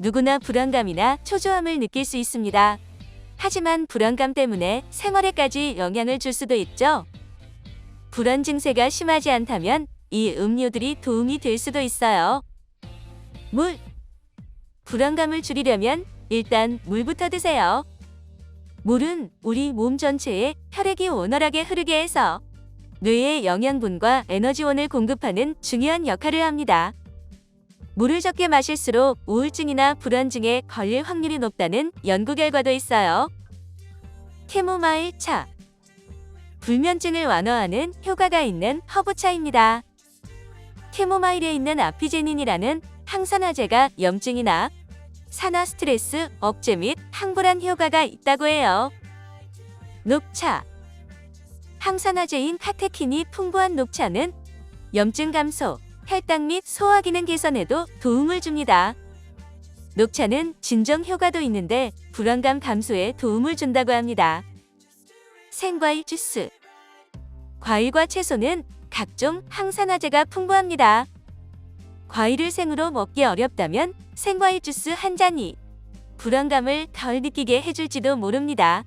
누구나 불안감이나 초조함을 느낄 수 있습니다. 하지만 불안감 때문에 생활에까지 영향을 줄 수도 있죠. 불안 증세가 심하지 않다면 이 음료들이 도움이 될 수도 있어요. 물. 불안감을 줄이려면 일단 물부터 드세요. 물은 우리 몸 전체에 혈액이 원활하게 흐르게 해서 뇌에 영양분과 에너지원을 공급하는 중요한 역할을 합니다. 물을 적게 마실수록 우울증이나 불안증에 걸릴 확률이 높다는 연구 결과도 있어요. 캐모마일 차. 불면증을 완화하는 효과가 있는 허브차입니다. 캐모마일에 있는 아피제닌이라는 항산화제가 염증이나 산화 스트레스 억제 및 항불안 효과가 있다고 해요. 녹차. 항산화제인 카테킨이 풍부한 녹차는 염증 감소, 혈당 및 소화 기능 개선에도 도움을 줍니다. 녹차는 진정 효과도 있는데 불안감 감소에 도움을 준다고 합니다. 생과일 주스. 과일과 채소는 각종 항산화제가 풍부합니다. 과일을 생으로 먹기 어렵다면 생과일 주스 한 잔이 불안감을 덜 느끼게 해줄지도 모릅니다.